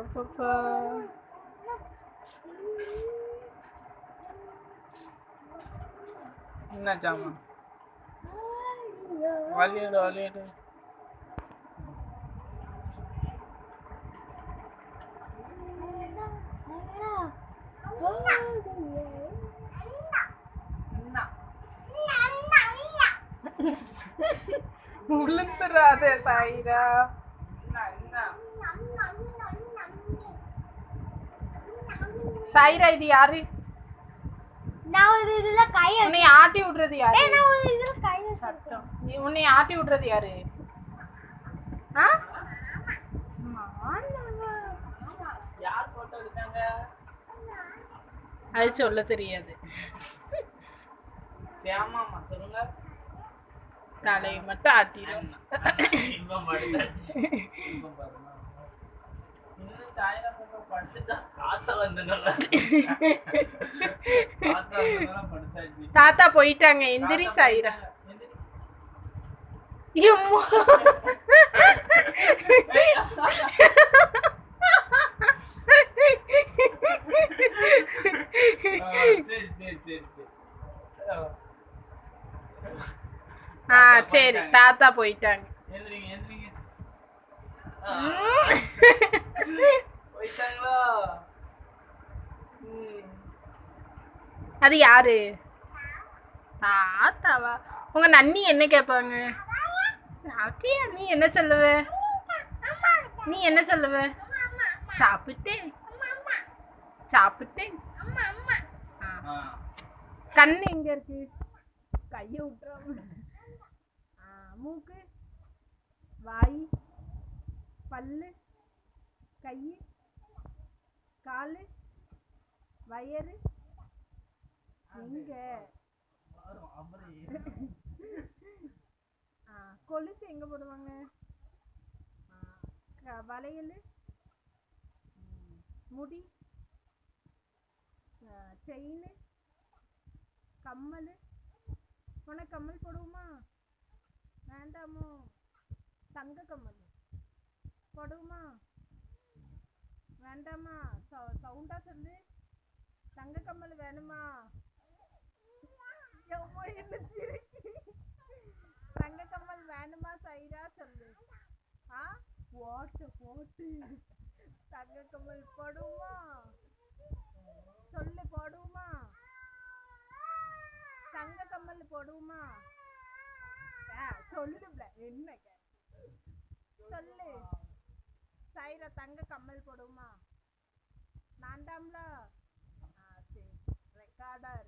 அப்பப்பா என்ன ஜாமான் வலியிடு வலியிடு உளுந்துராதே சாயிரா சாயிரா இது யாரு? நான் ஒரு இதுல கை உன்னை ஆட்டி விடுறது யாரு? ஏய், நான் ஒரு இதுல கை வச்சிருக்கேன். நீ உன்னை ஆட்டி விடுறது யாரு? ஆ? யார் போட்டோ எடுத்தாங்க அது சொல்ல தெரியாது. சேமாமா சொல்லுங்க. தலையை மட்டும் பாருங்க இன்னும் சாயரா தாத்தா போயிட்டாங்க எந்திரி சாயிரா. ஆ சரி தாத்தா போயிட்டாங்க. அது யாரு? தாத்தாவா? உங்க நன்னி என்ன கேட்பாங்க அப்படியா நீ என்ன சொல்லுவ? நீ என்ன சொல்லுவ? சாப்பிட்டேன். சாப்பிட்டேன். கண்ணு எங்க இருக்கு? கைய விட்டுறாம மூக்கு வாய் பல்லு கை காலு வயறு எங்க கொலுசு எங்க போடுவாங்க? வளையல்? முடி? செயின்? கம்மல்? உனக்கு கம்மல் போடுவோமா? வேண்டாமோ? தங்க கம்மல். போடுவோமா? வேண்டாமா? சவுண்டா சொல்லு. தங்க கம்மல் வேணுமா? எம்மா, என்ன சிரிக்கு? தங்க வேணுமா சைரா சொல்லு. ஆ? போட்டு போட்டு. தங்கக்கம்மல் போடுமா? சொல்லு போடுமா? தங்கக்கம்மல் போடுமா? ஆ, சொல்லுல என்ன கே- சொல்லு. சைரா தங்க கம்மல் போடுமா வேண்டாம்ல ஆ சரி. ரெக்கார்டா